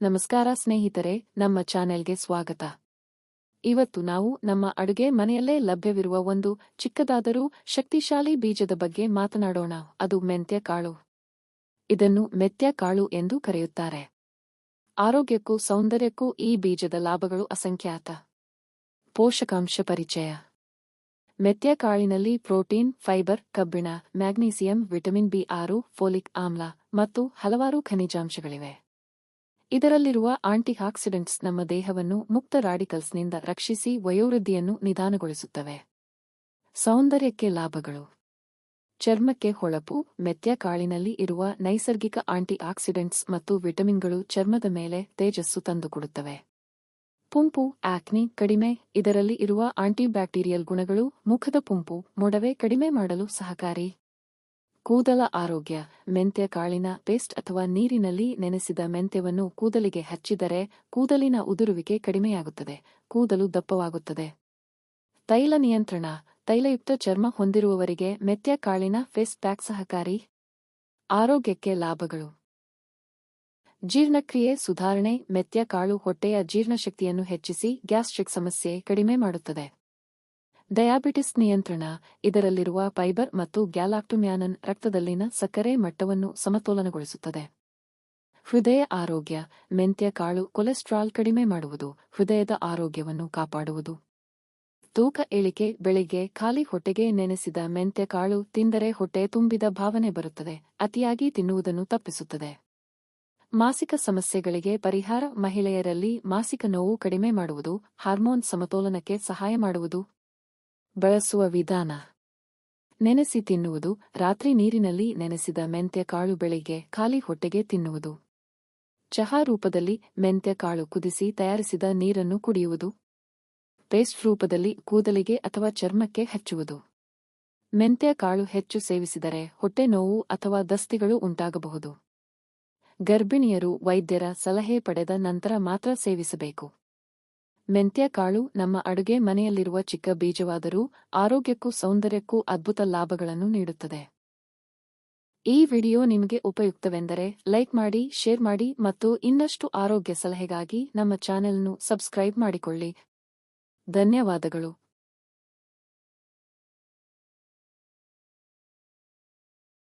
ನಮಸ್ಕಾರ ಸ್ನೇಹಿತರೆ, ನಮ್ಮ ಚಾನೆಲ್ಗೆ ಸ್ವಾಗತ. ಇವತ್ತು ನಾವು ನಮ್ಮ ಅಡುಗೆ ಮನೆಯಲ್ಲೇ ಲಭ್ಯವಿರುವ ಒಂದು ಚಿಕ್ಕದಾದರೂ ಶಕ್ತಿಶಾಲಿ ಬೀಜದ ಬಗ್ಗೆ ಮಾತನಾಡೋಣ, ಅದು ಮೆಂತ್ಯ ಕಾಳು. ಇದನ್ನು ಮೆತ್ಯ ಕಾಳು ಎಂದು ಕರೆಯುತ್ತಾರೆ. ಆರೋಗ್ಯಕ್ಕೂ ಸೌಂದರ್ಯಕ್ಕೂ ಈ ಬೀಜದ ಲಾಭಗಳು ಅಸಂಖ್ಯಾತ. ಪೋಷಕಾಂಶ ಪರಿಚಯ. ಮೆತ್ಯ ಕಾಳಿನಲ್ಲಿ ಪ್ರೋಟೀನ್, ಫೈಬರ್, ಕಬ್ಬಿಣ, ಮ್ಯಾಗ್ನೀಸಿಯಂ, ವಿಟಮಿನ್ ಬಿ ಆರು, ಫೋಲಿಕ್ ಆಮ್ಲ ಮತ್ತು ಹಲವಾರು ಖನಿಜಾಂಶಗಳಿವೆ. ಇದರಲ್ಲಿರುವ ಆಂಟಿಆಕ್ಸಿಡೆಂಟ್ಸ್ ನಮ್ಮ ದೇಹವನ್ನು ಮುಕ್ತ ರಾಡಿಕಲ್ಸ್ನಿಂದ ರಕ್ಷಿಸಿ ವಯೋವೃದ್ಧಿಯನ್ನು ನಿಧಾನಗೊಳಿಸುತ್ತವೆ. ಸೌಂದರ್ಯಕ್ಕೆ ಲಾಭಗಳು. ಚರ್ಮಕ್ಕೆ ಹೊಳಪು, ಮೆತ್ಯ ಕಾಳಿನಲ್ಲಿ ಇರುವ ನೈಸರ್ಗಿಕ ಆಂಟಿಆಕ್ಸಿಡೆಂಟ್ಸ್ ಮತ್ತು ವಿಟಮಿನ್ಗಳು ಚರ್ಮದ ಮೇಲೆ ತೇಜಸ್ಸು ತಂದುಕೊಡುತ್ತವೆ. ಪುಂಪು, ಆಕ್ನಿ ಕಡಿಮೆ, ಇದರಲ್ಲಿ ಇರುವ ಆಂಟಿಬ್ಯಾಕ್ಟೀರಿಯಲ್ ಗುಣಗಳು ಮುಖದ ಪುಂಪು, ಮೊಡವೆ ಕಡಿಮೆ ಮಾಡಲು ಸಹಕಾರಿ. ಕೂದಲ ಆರೋಗ್ಯ ಮೆಂತ್ಯ ಕಾಳಿನ ಪೇಸ್ಟ್ ಅಥವಾ ನೀರಿನಲ್ಲಿ ನೆನೆಸಿದ ಮೆಂತ್ಯವನ್ನು ಕೂದಲಿಗೆ ಹಚ್ಚಿದರೆ ಕೂದಲಿನ ಉದುರುವಿಕೆ ಕಡಿಮೆಯಾಗುತ್ತದೆ, ಕೂದಲು ದಪ್ಪವಾಗುತ್ತದೆ. ತೈಲ ನಿಯಂತ್ರಣ, ತೈಲಯುಕ್ತ ಚರ್ಮ ಹೊಂದಿರುವವರಿಗೆ ಮೆತ್ಯ ಕಾಳಿನ ಫೇಸ್ ಪ್ಯಾಕ್ ಸಹಕಾರಿ. ಆರೋಗ್ಯಕ್ಕೆ ಲಾಭಗಳು. ಜೀರ್ಣಕ್ರಿಯೆ ಸುಧಾರಣೆ, ಮೆತ್ಯ ಕಾಳು ಹೊಟ್ಟೆಯ ಜೀರ್ಣಶಕ್ತಿಯನ್ನು ಹೆಚ್ಚಿಸಿ ಗ್ಯಾಸ್ಟ್ರಿಕ್ ಸಮಸ್ಯೆ ಕಡಿಮೆ ಮಾಡುತ್ತದೆ. ಡಯಾಬಿಟಿಸ್ ನಿಯಂತ್ರಣ, ಇದರಲ್ಲಿರುವ ಫೈಬರ್ ಮತ್ತು ಗ್ಯಾಲಾಕ್ಟುಮ್ಯಾನನ್ ರಕ್ತದಲ್ಲಿನ ಸಕ್ಕರೆ ಮಟ್ಟವನ್ನು ಸಮತೋಲನಗೊಳಿಸುತ್ತದೆ. ಹೃದಯ ಆರೋಗ್ಯ, ಮೆಂತ್ಯ ಕಾಳು ಕೊಲೆಸ್ಟ್ರಾಲ್ ಕಡಿಮೆ ಮಾಡುವುದು, ಹೃದಯದ ಆರೋಗ್ಯವನ್ನು ಕಾಪಾಡುವುದು. ತೂಕ ಇಳಿಕೆ ಬೆಳಿಗ್ಗೆ ಖಾಲಿ ಹೊಟ್ಟೆಗೆ ನೆನೆಸಿದ ಮೆಂತ್ಯ ಕಾಳು ತಿಂದರೆ ಹೊಟ್ಟೆ ತುಂಬಿದ ಭಾವನೆ ಬರುತ್ತದೆ, ಅತಿಯಾಗಿ ತಿನ್ನುವುದನ್ನು ತಪ್ಪಿಸುತ್ತದೆ. ಮಾಸಿಕ ಸಮಸ್ಯೆಗಳಿಗೆ ಪರಿಹಾರ ಮಹಿಳೆಯರಲ್ಲಿ ಮಾಸಿಕ ನೋವು ಕಡಿಮೆ ಮಾಡುವುದು, ಹಾರ್ಮೋನ್ ಸಮತೋಲನಕ್ಕೆ ಸಹಾಯ ಮಾಡುವುದು ಬಳಸುವ ವಿಧಾನ. ನೆನೆಸಿ ತಿನ್ನುವುದು, ರಾತ್ರಿ ನೀರಿನಲ್ಲಿ ನೆನೆಸಿದ ಮೆಂತ್ಯ ಕಾಳು ಬೆಳಿಗ್ಗೆ ಖಾಲಿ ಹೊಟ್ಟೆಗೆ ತಿನ್ನುವುದು. ಚಹಾ ರೂಪದಲ್ಲಿ ಮೆಂತ್ಯ ಕಾಳು ಕುದಿಸಿ ತಯಾರಿಸಿದ ನೀರನ್ನು ಕುಡಿಯುವುದು. ಪೇಸ್ಟ್ ರೂಪದಲ್ಲಿ ಕೂದಲಿಗೆ ಅಥವಾ ಚರ್ಮಕ್ಕೆ ಹಚ್ಚುವುದು. ಮೆಂತ್ಯ ಕಾಳು ಹೆಚ್ಚು ಸೇವಿಸಿದರೆ ಹೊಟ್ಟೆ ನೋವು ಅಥವಾ ದಸ್ತಿಗಳು ಉಂಟಾಗಬಹುದು. ಗರ್ಭಿಣಿಯರು ವೈದ್ಯರ ಸಲಹೆ ಪಡೆದ ನಂತರ ಮಾತ್ರ ಸೇವಿಸಬೇಕು. ಮೆಂತ್ಯ ಕಾಳು ನಮ್ಮ ಅಡುಗೆ ಮನೆಯಲ್ಲಿರುವ ಚಿಕ್ಕ ಬೀಜವಾದರೂ ಆರೋಗ್ಯಕ್ಕೂ ಸೌಂದರ್ಯಕ್ಕೂ ಅದ್ಭುತ ಲಾಭಗಳನ್ನು ನೀಡುತ್ತದೆ. ಈ ವಿಡಿಯೋ ನಿಮಗೆ ಉಪಯುಕ್ತವೆಂದರೆ ಲೈಕ್ ಮಾಡಿ, ಶೇರ್ ಮಾಡಿ ಮತ್ತು ಇನ್ನಷ್ಟು ಆರೋಗ್ಯ ಸಲಹೆಗಾಗಿ ನಮ್ಮ ಚಾನೆಲ್ನು ಸಬ್ಸ್ಕ್ರೈಬ್ ಮಾಡಿಕೊಳ್ಳಿ. ಧನ್ಯವಾದಗಳು.